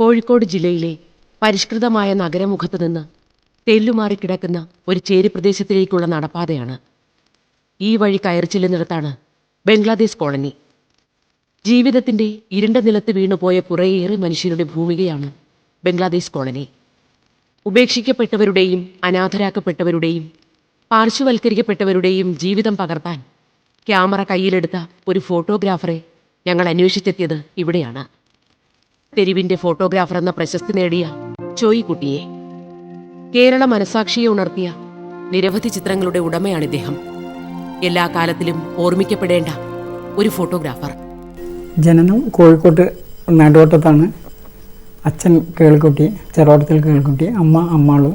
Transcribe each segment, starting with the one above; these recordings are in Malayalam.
കോഴിക്കോട് ജില്ലയിലെ പരിഷ്കൃതമായ നഗരമുഖത്ത് നിന്ന് തെല്ലുമാറി കിടക്കുന്ന ഒരു ചേരി പ്രദേശത്തിലേക്കുള്ള നടപ്പാതയാണ്. ഈ വഴി കയറി ചെല്ലുന്നിടത്താണ് ബംഗ്ലാദേശ് കോളനി. ജീവിതത്തിന്റെ ഇരുണ്ട നിലത്ത് വീണുപോയ കുറേയേറെ മനുഷ്യരുടെ ഭൂമികയാണ് ബംഗ്ലാദേശ് കോളനി. ഉപേക്ഷിക്കപ്പെട്ടവരുടെയും അനാഥരാക്കപ്പെട്ടവരുടെയും പാർശ്വവൽക്കരിക്കപ്പെട്ടവരുടെയും ജീവിതം പകർത്താൻ ക്യാമറ കയ്യിലെടുത്ത ഒരു ഫോട്ടോഗ്രാഫറെ ഞങ്ങൾ അന്വേഷിച്ചെത്തിയത് ഇവിടെയാണ്. തെരുവിന്റെ ഫോട്ടോഗ്രാഫർ എന്ന പ്രശസ്തി നേടിയ ചോയി കുട്ടിയെ. കേരള മനസാക്ഷിയെ ഉണർത്തിയ നിരവധി ചിത്രങ്ങളുടെ ഉടമയാണ് ഇദ്ദേഹം. എല്ലാ കാലത്തിലും ഓർമ്മിക്കപ്പെടേണ്ട ഒരു ഫോട്ടോഗ്രാഫർ. ജനനം കോഴിക്കോട്ട് നടുവട്ടത്താണ്. അച്ഛൻ കേൾക്കുട്ടി ചെറോട്ടത്തിൽ കേൾക്കുട്ടി അമ്മ അമ്മാളു.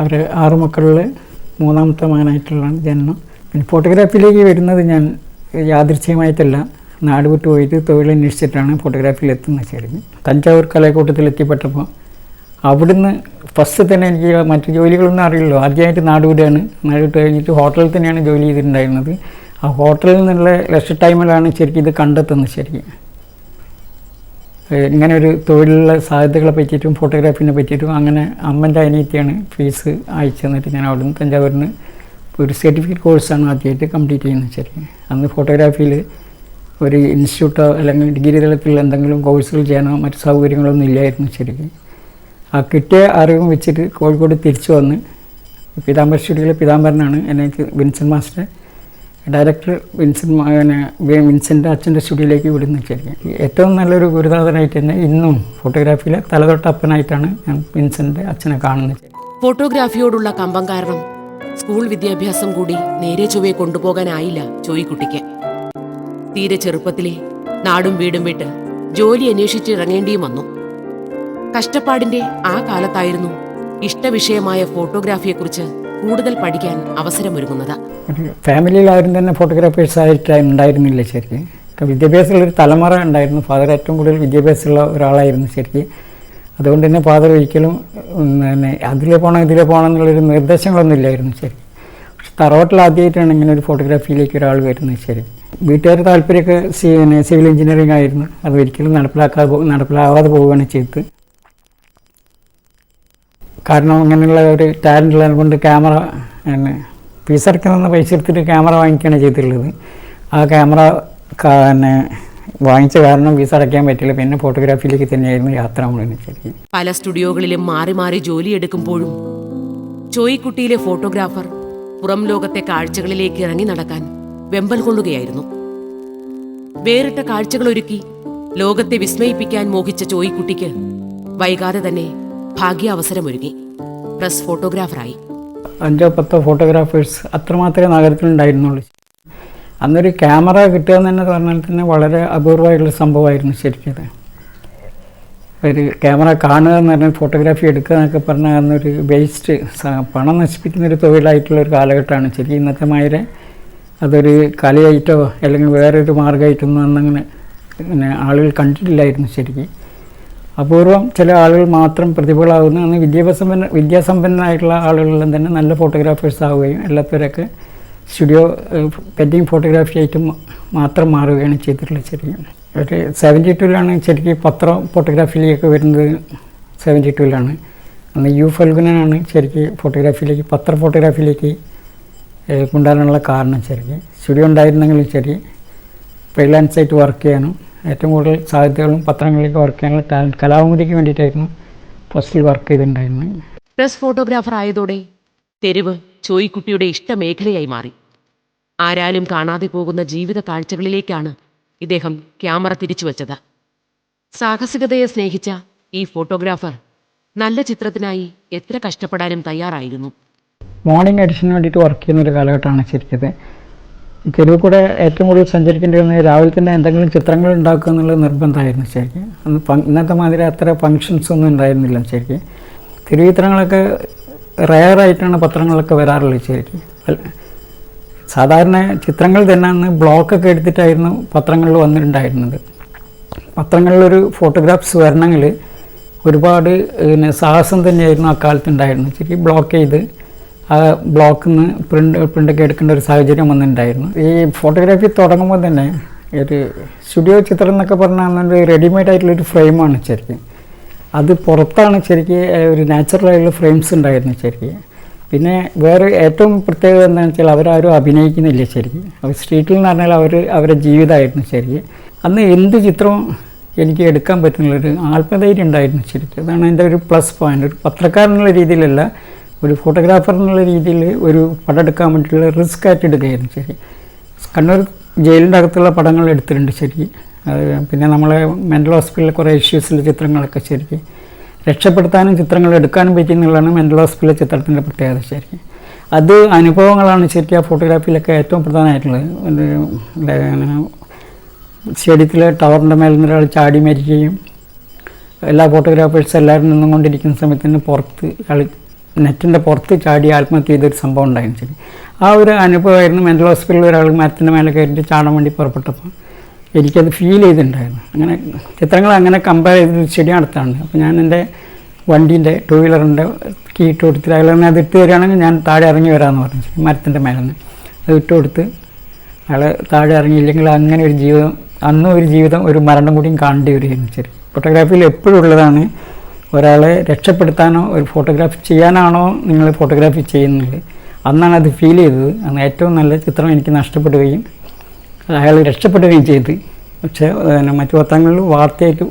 അവർ ആറു മക്കളിൽ മൂന്നാമത്തെ മകനായിട്ടുള്ളതാണ് ജനനം. പിന്നെ ഫോട്ടോഗ്രാഫിയിലേക്ക് വരുന്നത് ഞാൻ യാദൃച്ഛികമായിട്ടല്ല. നാട് വിട്ട് പോയിട്ട് തൊഴിലന്വേഷിച്ചിട്ടാണ് ഫോട്ടോഗ്രാഫിയിൽ എത്തുന്നത് ശരിക്കും. തഞ്ചാവൂർ കലാക്കൂട്ടത്തിൽ എത്തിപ്പെട്ടപ്പോൾ അവിടുന്ന് ഫസ്റ്റ് തന്നെ എനിക്ക് മറ്റ് ജോലികളൊന്നും അറിയില്ലല്ലോ. ആദ്യമായിട്ട് നാട് വിടുകയാണ് നാട് വിട്ട് കഴിഞ്ഞിട്ട് ഹോട്ടലിൽ തന്നെയാണ് ജോലി ചെയ്തിട്ടുണ്ടായിരുന്നത്. ആ ഹോട്ടലിൽ നിന്നുള്ള ലക്ഷ ടൈമിലാണ് ശരിക്കും ഇത് കണ്ടെത്തുന്നത് ശരിക്കും. ഇങ്ങനെ ഒരു തൊഴിലുള്ള സാധ്യതകളെ പറ്റിയിട്ടും ഫോട്ടോഗ്രാഫിനെ പറ്റിയിട്ടും അങ്ങനെ അമ്മന്റെ അനിയത്തിയാണ് ഫീസ് അയച്ചു തന്നിട്ട് ഞാൻ അവിടുന്ന് നിന്ന് തഞ്ചാവൂരിന് ഒരു സർട്ടിഫിക്കറ്റ് കോഴ്സാണ് ആദ്യമായിട്ട് കംപ്ലീറ്റ് ചെയ്യുന്നത് ശരിക്കും. അന്ന് ഫോട്ടോഗ്രാഫിയിൽ ഒരു ഇൻസ്റ്റിറ്റ്യൂട്ടോ അല്ലെങ്കിൽ ഡിഗ്രി തലത്തിൽ എന്തെങ്കിലും കോഴ്സുകൾ ചെയ്യാനോ മറ്റു സൗകര്യങ്ങളൊന്നും ഇല്ലായിരുന്നു ശരിക്കും. ആ കിട്ടിയ അറിവും വെച്ചിട്ട് കോഴിക്കോട് തിരിച്ചു വന്ന് പീതാംബര സ്റ്റുഡിയോയിലെ പീതാംബരനാണ് എന്നെ വിൻസെന്റ് മാസ്റ്റർ ഡയറക്ടർ വിൻസെന്റ് മാ- പിന്നെ വി- വിൻസെന്റ് അച്ഛന്റെ സ്റ്റുഡിയോയിലേക്ക് വിടുന്നു ശരിക്കും. ഏറ്റവും നല്ലൊരു ഗുരുനാഥനായിട്ട് തന്നെ ഇന്നും ഫോട്ടോഗ്രാഫിയിലെ തലതൊട്ടപ്പനായിട്ടാണ് ഞാൻ വിൻസെന്റെ അച്ഛനെ കാണുന്നത്. ഫോട്ടോഗ്രാഫിയോടുള്ള കമ്പം കാരണം സ്കൂൾ വിദ്യാഭ്യാസം കൂടി നേരെ ചൊവ്വെ കൊണ്ടുപോകാനായില്ല ചോയ്ക്കുട്ടിക്ക്. തീരെ ചെറുപ്പത്തിലേ നാടും വീടും വിട്ട് ജോലി അന്വേഷിച്ച് ഇറങ്ങേണ്ടിയും വന്നു. കഷ്ടപ്പാടിന്റെ ആ കാലത്തായിരുന്നു ഇഷ്ടവിഷയമായ ഫോട്ടോഗ്രാഫിയെക്കുറിച്ച് കൂടുതൽ പഠിക്കാൻ അവസരമൊരുങ്ങുന്നത്. ഫാമിലിയിലായിരുന്നു തന്നെ ഫോട്ടോഗ്രാഫേഴ്സായിട്ട് ഉണ്ടായിരുന്നില്ല ശരിക്കും. വിദ്യാഭ്യാസമുള്ള ഒരു തലമുറ ഉണ്ടായിരുന്നു. ഫാദർ ഏറ്റവും കൂടുതൽ വിദ്യാഭ്യാസമുള്ള ഒരാളായിരുന്നു ശരിക്കും. അതുകൊണ്ട് തന്നെ ഫാദർ ഒരിക്കലും പിന്നെ അതിലെ പോകണം ഇതിലെ പോകണം എന്നുള്ളൊരു നിർദ്ദേശങ്ങളൊന്നും ഇല്ലായിരുന്നു ശരി പക്ഷെ തറവാട്ടിൽ ആദ്യമായിട്ടാണ് ഇങ്ങനെ ഒരു ഫോട്ടോഗ്രാഫിയിലേക്ക് ഒരാൾ വരുന്നത് ശരി വീട്ടുകാർ താല്പര്യമൊക്കെ സിവിൽ എഞ്ചിനീയറിംഗ് ആയിരുന്നു. അത് ഒരിക്കലും നടപ്പിലാക്കാതെ നടപ്പിലാവാതെ പോവുകയാണ് ചെയ്തത്. കാരണം അങ്ങനെയുള്ള ഒരു ടാലന്റ് ഉള്ളത് കൊണ്ട് ക്യാമറ പിന്നെ ഫീസ് അടക്കുന്ന പൈസ എടുത്തിട്ട് ക്യാമറ വാങ്ങിക്കുകയാണ് ചെയ്തിട്ടുള്ളത്. ആ ക്യാമറ പിന്നെ വാങ്ങിച്ച കാരണം ഫീസ് അടയ്ക്കാൻ പറ്റില്ല. പിന്നെ ഫോട്ടോഗ്രാഫിയിലേക്ക് തന്നെയായിരുന്നു യാത്ര പല സ്റ്റുഡിയോകളിലും മാറി മാറി ജോലി എടുക്കുമ്പോഴും ചോയിക്കുട്ടിയിലെ ഫോട്ടോഗ്രാഫർ പുറം ലോകത്തെ കാഴ്ചകളിലേക്ക് ഇറങ്ങി നടക്കാൻ വെമ്പൽ കൊള്ളുകയായിരുന്നു. വേറിട്ട കാഴ്ചകളൊരുക്കി ലോകത്തെ വിസ്മയിപ്പിക്കാൻ മോഹിച്ച ചോയിക്കുട്ടിക്ക് വൈകാതെ തന്നെ ഭാഗ്യ ഭാഗ്യാവസരമൊരുങ്ങി. പ്രസ് ഫോട്ടോഗ്രാഫറായി. അഞ്ചോ പത്തോ ഫോട്ടോഗ്രാഫേഴ്സ് അത്രമാത്രമേ നഗരത്തിലുണ്ടായിരുന്നുള്ളൂ. അന്നൊരു ക്യാമറ കിട്ടുക എന്ന് തന്നെ പറഞ്ഞാൽ തന്നെ വളരെ അപൂർവമായിട്ടുള്ള സംഭവമായിരുന്നു ശരിക്കും. ഒരു ക്യാമറ കാണുക എന്ന് പറഞ്ഞാൽ ഫോട്ടോഗ്രാഫി എടുക്കുക എന്നൊക്കെ പറഞ്ഞാൽ അന്നൊരു വേസ്റ്റ് പണം നശിപ്പിക്കുന്ന ഒരു തൊഴിലായിട്ടുള്ള ഒരു കാലഘട്ടമാണ് ശരിക്കും ഇന്നത്തെ മാതിരി. അതൊരു കലയായിട്ടോ അല്ലെങ്കിൽ വേറൊരു മാർഗമായിട്ടൊന്നും അന്നങ്ങനെ പിന്നെ ആളുകൾ കണ്ടിട്ടില്ലായിരുന്നു ശരിക്കും. അപൂർവം ചില ആളുകൾ മാത്രം പ്രതിഭകളാകുന്നു അന്ന് വിദ്യാഭ്യാസമ്പന്ന വിദ്യാസമ്പന്നരായിട്ടുള്ള ആളുകളെല്ലാം തന്നെ നല്ല ഫോട്ടോഗ്രാഫേഴ്സ് ആവുകയും എല്ലാത്തവരൊക്കെ സ്റ്റുഡിയോ പെന്റിങ് ഫോട്ടോഗ്രാഫി ആയിട്ട് മാത്രം മാറുകയാണ് ചെയ്തിട്ടുള്ളത് ശരിക്കും. ഒരു സെവന്റി ടൂവിലാണ് ശരിക്കും പത്രം ഫോട്ടോഗ്രാഫിയിലേക്ക് വരുന്നത് സെവന്റി ടൂവിലാണ് അന്ന് യു ഫൽഗുനാണ് ശരിക്കും ഫോട്ടോഗ്രാഫിയിലേക്ക് പത്ര ഫോട്ടോഗ്രാഫിയിലേക്ക് കൊണ്ടുവരാനുള്ള കാരണം ശരിക്കും സ്റ്റുഡിയോ ഉണ്ടായിരുന്നെങ്കിലും ശരി. ഫ്രീലാൻസ് ആയിട്ട് വർക്ക് ചെയ്യാനും ഏറ്റവും കൂടുതൽ സാഹിത്യങ്ങളും പത്രങ്ങളിലേക്ക് വർക്ക് ചെയ്യാനുള്ള ടാലന്റ് കലാകുമുദിക്ക് വേണ്ടിയിട്ടായിരുന്നു ഫസ്റ്റിൽ വർക്ക് ചെയ്തിട്ടുണ്ടായിരുന്നത്. പ്രസ് ഫോട്ടോഗ്രാഫർ ആയതോടെ തെരുവ് ചോയിക്കുട്ടിയുടെ ഇഷ്ടമേഖലയായി മാറി. ആരാലും കാണാതെ പോകുന്ന ജീവിത കാഴ്ചകളിലേക്കാണ് ഇദ്ദേഹം ക്യാമറ തിരിച്ചുവച്ചത് സാഹസികതയെ സ്നേഹിച്ച ഈ ഫോട്ടോഗ്രാഫർ നല്ല ചിത്രത്തിനായി എത്ര കഷ്ടപ്പെടാനും തയ്യാറായിരുന്നു. മോർണിംഗ് എഡിഷന് വേണ്ടിയിട്ട് വർക്ക് ചെയ്യുന്ന ഒരു കാലഘട്ടമാണ് ശരിക്കത് ഈ തെരുവ് കൂടെ ഏറ്റവും കൂടുതൽ സഞ്ചരിക്കേണ്ടി വന്നത് രാവിലെ തന്നെ എന്തെങ്കിലും ചിത്രങ്ങൾ ഉണ്ടാക്കുക എന്നുള്ള നിർബന്ധമായിരുന്നു ശരിക്കും. അന്ന് ഇന്നത്തെ മാതിരി അത്ര ഫങ്ഷൻസ് ഒന്നും ഉണ്ടായിരുന്നില്ല ശരിക്കും. തെരുവ് ചിത്രങ്ങളൊക്കെ റയറായിട്ടാണ് പത്രങ്ങളൊക്കെ വരാറുള്ളത് ശരിക്കും. സാധാരണ ചിത്രങ്ങൾ തന്നെ അന്ന് ബ്ലോക്കൊക്കെ എടുത്തിട്ടായിരുന്നു പത്രങ്ങളിൽ വന്നിട്ടുണ്ടായിരുന്നത്. പത്രങ്ങളിലൊരു ഫോട്ടോഗ്രാഫ്സ് വരണമെങ്കിൽ ഒരുപാട് പിന്നെ സാഹസം തന്നെയായിരുന്നു അക്കാലത്ത് ഉണ്ടായിരുന്നത് ശരിക്കും ബ്ലോക്ക് ചെയ്ത് ആ ബ്ലോക്കിൽ നിന്ന് പ്രിന്റ് പ്രിന്റൊക്കെ എടുക്കേണ്ട ഒരു സാഹചര്യം വന്നിട്ടുണ്ടായിരുന്നു. ഈ ഫോട്ടോഗ്രാഫി തുടങ്ങുമ്പോൾ തന്നെ ഒരു സ്റ്റുഡിയോ ചിത്രം എന്നൊക്കെ പറഞ്ഞാൽ റെഡിമെയ്ഡ് ആയിട്ടുള്ളൊരു ഫ്രെയിമാണ് ശരിക്കും. അത് പുറത്താണ് ശരിക്ക് ഒരു നാച്ചുറലായിട്ടുള്ള ഫ്രെയിംസ് ഉണ്ടായിരുന്നു ശരിക്ക്. പിന്നെ വേറെ ഏറ്റവും പ്രത്യേകത എന്താണെന്ന് വെച്ചാൽ അവരാരും അഭിനയിക്കുന്നില്ല ശരിക്കും. അവർ സ്ട്രീറ്റിൽ എന്ന് പറഞ്ഞാൽ അവർ അവരുടെ ജീവിതമായിരുന്നു ശരിക്കും. അന്ന് എന്ത് ചിത്രവും എനിക്ക് എടുക്കാൻ പറ്റുന്നുള്ളൊരു ആത്മധൈര്യം ഉണ്ടായിരുന്നു ശരിക്കും. അതാണ് എന്റെ ഒരു പ്ലസ് പോയിന്റ് ഒരു പത്രക്കാരെന്നുള്ള രീതിയിലല്ല ഒരു ഫോട്ടോഗ്രാഫർ എന്നുള്ള രീതിയിൽ ഒരു പടം എടുക്കാൻ വേണ്ടിയിട്ടുള്ള റിസ്ക് ആയിട്ട് എടുക്കുകയായിരുന്നു ശരി. കണ്ണൂർ ജയിലിന്റെ അകത്തുള്ള പടങ്ങൾ എടുത്തിട്ടുണ്ട് ശരി. പിന്നെ നമ്മളെ മെന്റൽ ഹോസ്പിറ്റലിലെ കുറേ ഇഷ്യൂസിലെ ചിത്രങ്ങളൊക്കെ ശരി. രക്ഷപ്പെടുത്താനും ചിത്രങ്ങൾ എടുക്കാനും പറ്റി എന്നുള്ളതാണ് മെന്റൽ ഹോസ്പിറ്റലിലെ ചിത്രത്തിന്റെ പ്രത്യേകത ശരി. അത് അനുഭവങ്ങളാണ് ശരിക്കും ആ ഫോട്ടോഗ്രാഫിയിലൊക്കെ ഏറ്റവും പ്രധാനമായിട്ടുള്ളത്. സ്റ്റേഡിയത്തിലെ ടവറിന്റെ മേലിൽ നിന്ന് ഒരാൾ ചാടി മരിക്കുകയും എല്ലാ ഫോട്ടോഗ്രാഫേഴ്സ് എല്ലാവരും നിന്നുകൊണ്ടിരിക്കുന്ന സമയത്ത് തന്നെ പുറത്ത് ആൾ നെറ്റിന്റെ പുറത്ത് ചാടി ആത്മഹത്യ ചെയ്തൊരു സംഭവം ഉണ്ടായിരുന്നു ശരി. ആ ഒരു അനുഭവമായിരുന്നു മെന്റൽ ഹോസ്പിറ്റലിൽ ഒരാൾ മരത്തിന്റെ മേലെ കയറിയിട്ട് ചാടാൻ വേണ്ടി പുറപ്പെട്ടപ്പോൾ. എനിക്കത് ഫീൽ ചെയ്തിട്ടുണ്ടായിരുന്നു. അങ്ങനെ ചിത്രങ്ങൾ അങ്ങനെ കമ്പയർ ചെയ്ത് ചെടി നടത്താണ് അപ്പോൾ ഞാൻ എന്റെ വണ്ടീന്റെ ടൂ വീലറിന്റെ കീ ഇട്ട് കൊടുത്തിട്ട് അയാൾ അത് ഇട്ട് തരികയാണെങ്കിൽ ഞാൻ താഴെ ഇറങ്ങി വരാമെന്ന് പറഞ്ഞു മരത്തിന്റെ മേലെ നിന്ന്. അത് ഇട്ട് കൊടുത്ത് അയാൾ താഴെ ഇറങ്ങിയില്ലെങ്കിൽ അങ്ങനെ ഒരു ജീവിതം അന്നും ഒരു ജീവിതം ഒരു മരണം കൂടിയും കാണേണ്ടി വരികയാണ് ശരി. ഫോട്ടോഗ്രാഫിയിൽ എപ്പോഴും ഉള്ളതാണ് ഒരാളെ രക്ഷപ്പെടുത്താനോ ഒരു ഫോട്ടോഗ്രാഫി ചെയ്യാനാണോ നിങ്ങൾ ഫോട്ടോഗ്രാഫി ചെയ്യുന്നത്? അന്നാണ് അത് ഫീൽ ചെയ്തത്. അന്ന് ഏറ്റവും നല്ല ചിത്രം എനിക്ക് നഷ്ടപ്പെടുകയും അയാൾ രക്ഷപ്പെടുകയും ചെയ്ത്. പക്ഷേ മറ്റു പത്രങ്ങളിൽ വാർത്തയായിട്ട്